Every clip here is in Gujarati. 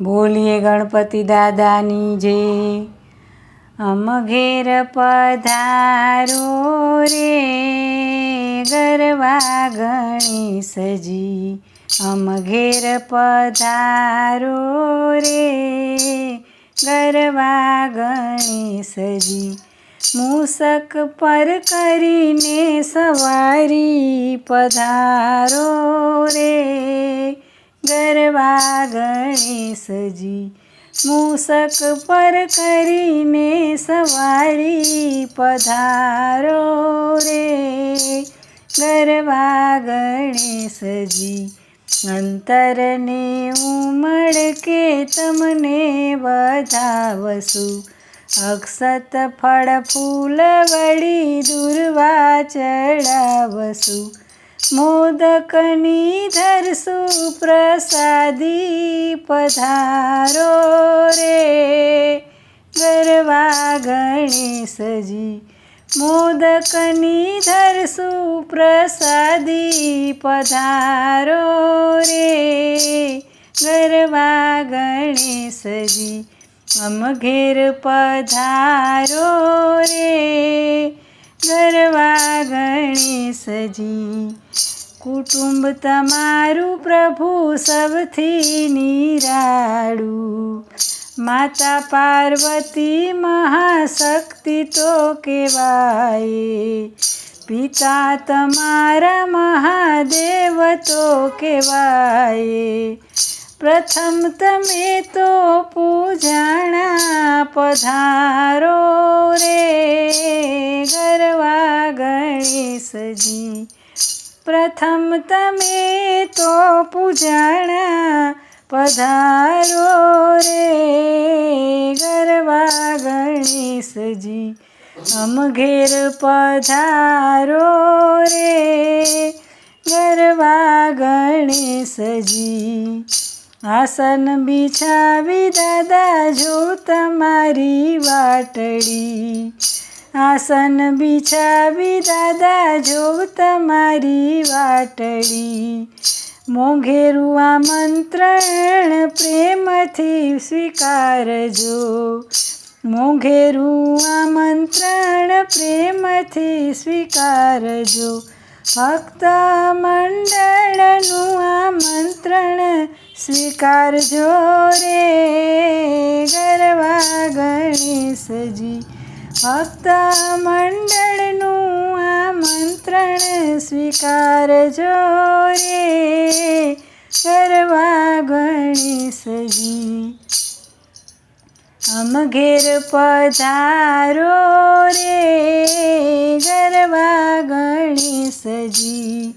બોલીએ ગણપતિ દાદાની જે. અમ ઘેર પધારો રે, ગરવા ગણેશજી. અમ ઘેર પધારો રે, ગરવા ગણેશજી. મૂસક પર કરીને સવારી પધારો રે ગરવા ગણેશજી, મૂસક પર કરીને સવારી પધારો રે. ગરવા ગણેશજી, અંતરને ઉમળ કે તમને વધાવશું. અક્ષત ફળ ફૂલ વળી દુર્વા ચડાવશું. મોદકની ધરસુ પ્રસાદી પધારો રે ગરવા ગણેશજી મોદકની ધરસુ પ્રસાદી પધારો રે ગરવા ગણેશજી અમ ઘેર પધારો રે ગરવા ગણેશજી કુટુંબ તમારું પ્રભુ સૌથી નિરાળું. માતા પાર્વતી મહાશક્તિ તો કહેવાય. પિતા તમારા મહાદેવ તો કહેવાય. પ્રથમ તમે તો પૂજાણા પધારો રે, ગરવા ગણેશજી. પ્રથમ તમે તો પૂજાણા પધારો રે, ગરવા ગણેશજી. અમ ઘેર પધારો રે, ગરવા ગણેશજી. આસન બિછાવી દાદા જો તમારી વાટડી. આસન બિછાવી દાદા જો તમારી વાટડી. મોઘેરું આમંત્રણ પ્રેમથી સ્વીકારજો. મોઘેરું આમંત્રણ પ્રેમથી સ્વીકારજો. ભક્ત મંડળનું આમંત્રણ સ્વીકારજો રે ગરવા ગણેશજી. ભક્ત મંડળનું આમંત્રણ સ્વીકારજો રે. કરવા ગણેશજી અમ ઘેર પધારો રે. ગરવા ગણેશજી,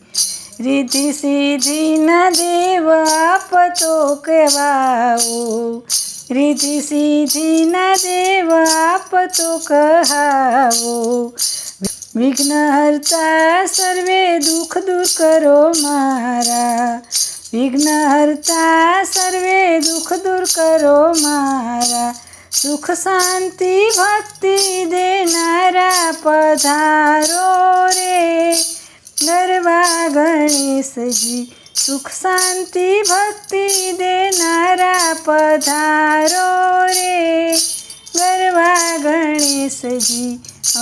રીતિ સિદ્ધિના દેવ આપ તો કહેવાઓ. રીતિ સિદ્ધિના દેવ આપ તો કહાવો. વિઘ્નહર્તા સર્વે દુઃખ દૂર કરો મારા. વિઘ્નહર્તા સર્વે દુઃખ દૂર કરો મારા. સુખ શાંતિ ભક્તિ દેનારા પધારો રે. ગરબા ગણેશજી, સુખ શાંતિ ભક્તિ દેનારા પધારો રે, ગરવા ગણેશજી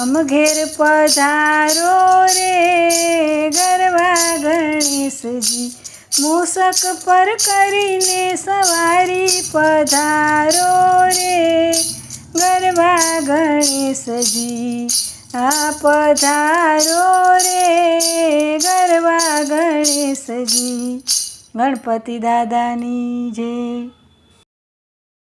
અમ ઘેર પધારો રે, ગરવા ગણેશજી, મૂસક પર કરીને સવારી પધારો રે, ગરવા ગણેશજી, આ પધારો રે, ગરવા ગણેશજી, ગણપતિ દાદાની જય.